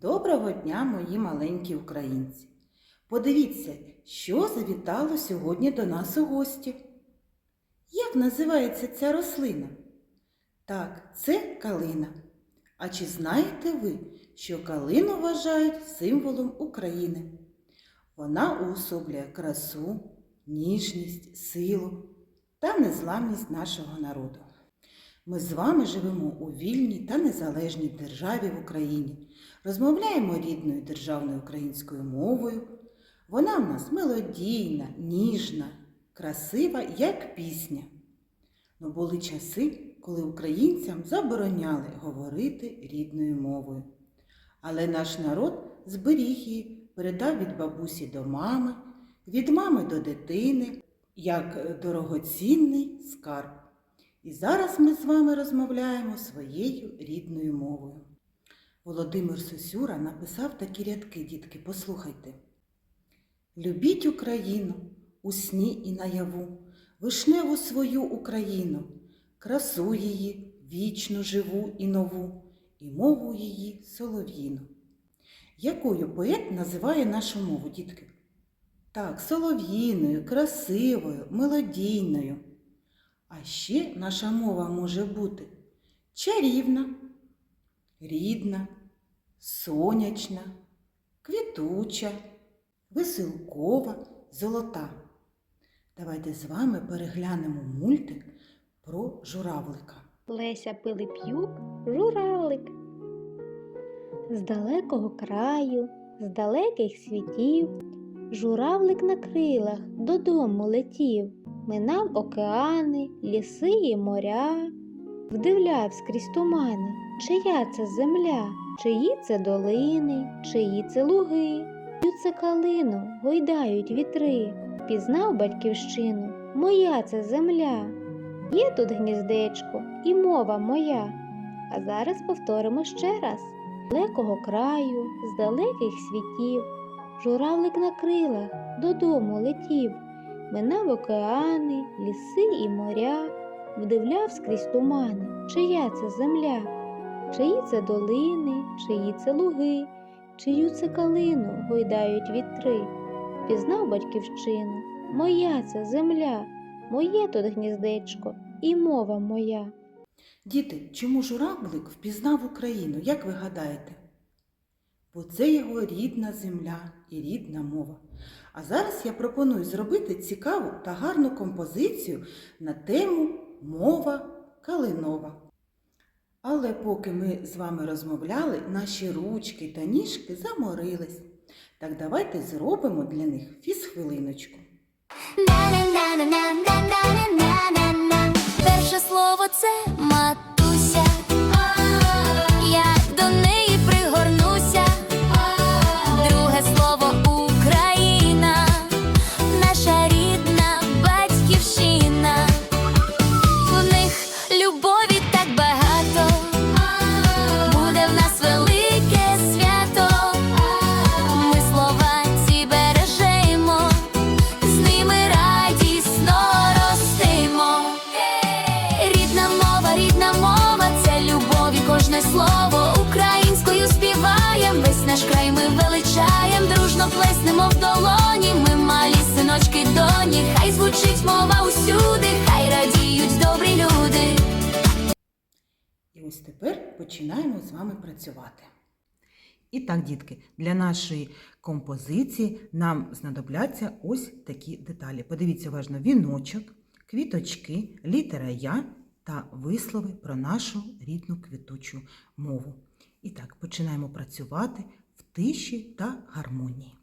Доброго дня, мої маленькі українці! Подивіться, що завітало сьогодні до нас у гості. Як називається ця рослина? Так, це калина. А чи знаєте ви, що калину вважають символом України? Вона уособлює красу, ніжність, силу та незламність нашого народу. Ми з вами живемо у вільній та незалежній державі в Україні, розмовляємо рідною державною українською мовою. Вона в нас мелодійна, ніжна, красива, як пісня. Но були часи, коли українцям забороняли говорити рідною мовою. Але наш народ зберіг її, передав від бабусі до мами, від мами до дитини, як дорогоцінний скарб. І зараз ми з вами розмовляємо своєю рідною мовою. Володимир Сосюра написав такі рядки, дітки, послухайте. Любіть Україну у сні і наяву, вишневу свою Україну, красу її, вічну, живу і нову, і мову її солов'їну. Якою поет називає нашу мову, дітки? Так, солов'їною, красивою, мелодійною. А ще наша мова може бути чарівна, рідна, сонячна, квітуча, веселкова, золота. Давайте з вами переглянемо мультик про журавлика. Леся Пилип'юк журалик. З далекого краю, з далеких світів, журавлик на крилах додому летів, минав океани, ліси і моря, вдивляв скрізь тумани, чия це земля, чиї це долини, чиї це луги, чию це калину гойдають вітри, пізнав батьківщину, моя це земля. Є тут гніздечко і мова моя. А зараз повторимо ще раз. Далекого краю, з далеких світів, журавлик на крилах додому летів, минав океани, ліси і моря, вдивляв скрізь тумани, чия це земля, чиї це долини, чиї це луги, чию це калину гойдають вітри, пізнав батьківщину, моя це земля. Моє тут гніздечко і мова моя. Діти, чому журавлик впізнав Україну, як ви гадаєте? бо це його рідна земля і рідна мова. А зараз я пропоную зробити цікаву та гарну композицію на тему мова калинова. Але поки ми з вами розмовляли, наші ручки та ніжки заморились. Так давайте зробимо для них фізхвилиночку. хвилиночку плеснемо в долоні. Ми малі синочки доні, хай звучить мова усюди, хай радіють добрі люди. І ось тепер починаємо з вами працювати. І так, дітки, для нашої композиції нам знадобляться ось такі деталі. Подивіться уважно віночок, квіточки, літера Я та вислови про нашу рідну квітучу мову. І так, починаємо працювати в тиші та гармонії.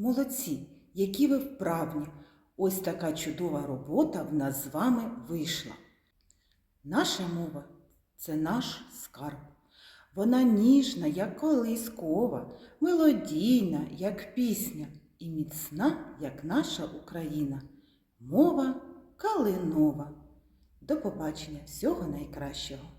Молодці, які ви вправні. Ось така чудова робота в нас з вами вийшла. Наша мова це наш скарб. Вона ніжна, як колискова, мелодійна, як пісня, і міцна, як наша Україна. Мова калинова. До побачення, всього найкращого!